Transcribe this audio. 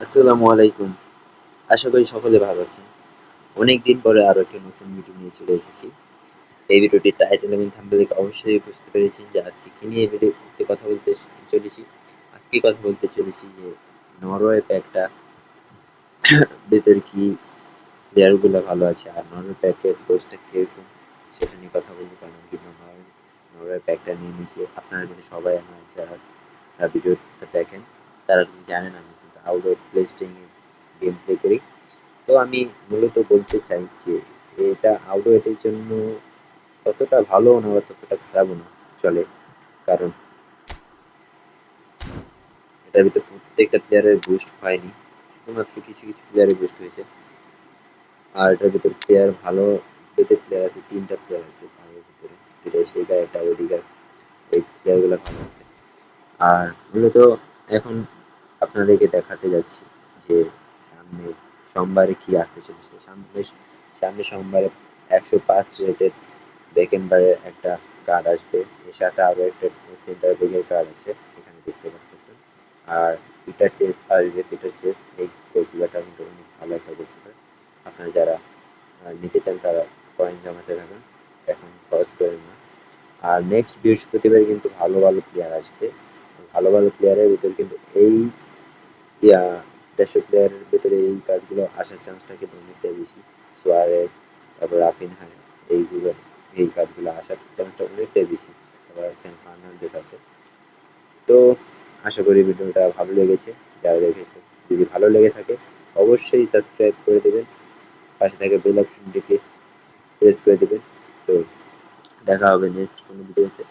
আসসালামু আলাইকুম। আশা করি সকলে ভালো আছেন। অনেক দিন পরে আরও একটা নতুন ভিডিও নিয়ে চলে এসেছি। এই ভিডিওটি টাইটেল এবং থাম্বনেল দেখে অবশ্যই বুঝতে পেরেছি যে আজকে কি নিয়ে ভিডিওতে কথা বলতে চলেছি। আজকে কথা বলতে চলেছি যে নরওয়ে প্যাকটা ভেতর কি প্লেয়ারগুলো ভালো আছে আর নরওয়ে প্যাকের কোচটা কীরকম সেটা নিয়ে কথা বলতে কারণ কি নরওয়ে নরওয়ে প্যাকটা নিয়ে নিয়েছে। আপনারা যদি সবাই আমার যারা ভিডিওটা দেখেন, তারা যদি জানেন আমি কিন্তু আউটডোর প্লে স্টেইংয়ে গেম প্লে করি। তো আমি মূলত বলতে চাই যে, এটা আউটডোরের জন্য ততটা ভালো না, বা ততটা খারাপও না, চলে। কারণ এটার ভিতরে প্রত্যেকটা প্লেয়ারের বুস্ট হয়নি। শুধুমাত্র কিছু কিছু প্লেয়ারের বুস্ট হয়েছে। আর এটার ভিতরে প্লেয়ার ভালো দুটো প্লেয়ার আছে, তিনটা প্লেয়ার আছে ভালোর ভিতরে। দুটো স্ট্রাইকার একটা অধিকার এই প্লেয়ারগুলো ভালো আছে। আর মূলত এখন আপনাদেরকে দেখাতে যাচ্ছি যে সামনে সোমবারে কি আসতে চলেছে। সামনে সামনে সোমবারে একশো পাঁচ রেটের বেকেনবারের একটা কার্ড আসবে। এর সাথে আরও একটা সেন্টার বেগের কার্ড আছে, এখানে দেখতে পাচ্ছেন। আর পিটার চেস আসবে, পিটার চেস। এই গোলগুলোটা কিন্তু অনেক ভালো একটা গোলকিপার আপনারা যারা নিতে চান তারা কয়েন জমাতে থাকুন, এখন খরচ করেন না আর নেক্সট বৃহস্পতিবার কিন্তু ভালো ভালো প্লেয়ার আসবে। ভালো ভালো প্লেয়ারের ভিতরে কিন্তু এই দেড়শো প্লেয়ারের ভেতরে এই কার্ডগুলো আসার চান্সটা কিন্তু অনেকটাই বেশি সোয়ারেস তারপর রাফিন হায় এইগুলো এই কার্ডগুলো আসার চান্সটা অনেকটাই বেশি তারপর ফার্নান্ডেস আছে। তো আশা করি ভিডিওটা ভালো লেগেছে। যারা দেখেছে যদি ভালো লেগে থাকে, অবশ্যই সাবস্ক্রাইব করে দেবেন। পাশে থাকে বেল অপশনটিকে প্রেস করে দেবেন। তো দেখা হবে নেক্সট কোনো ভিডিওতে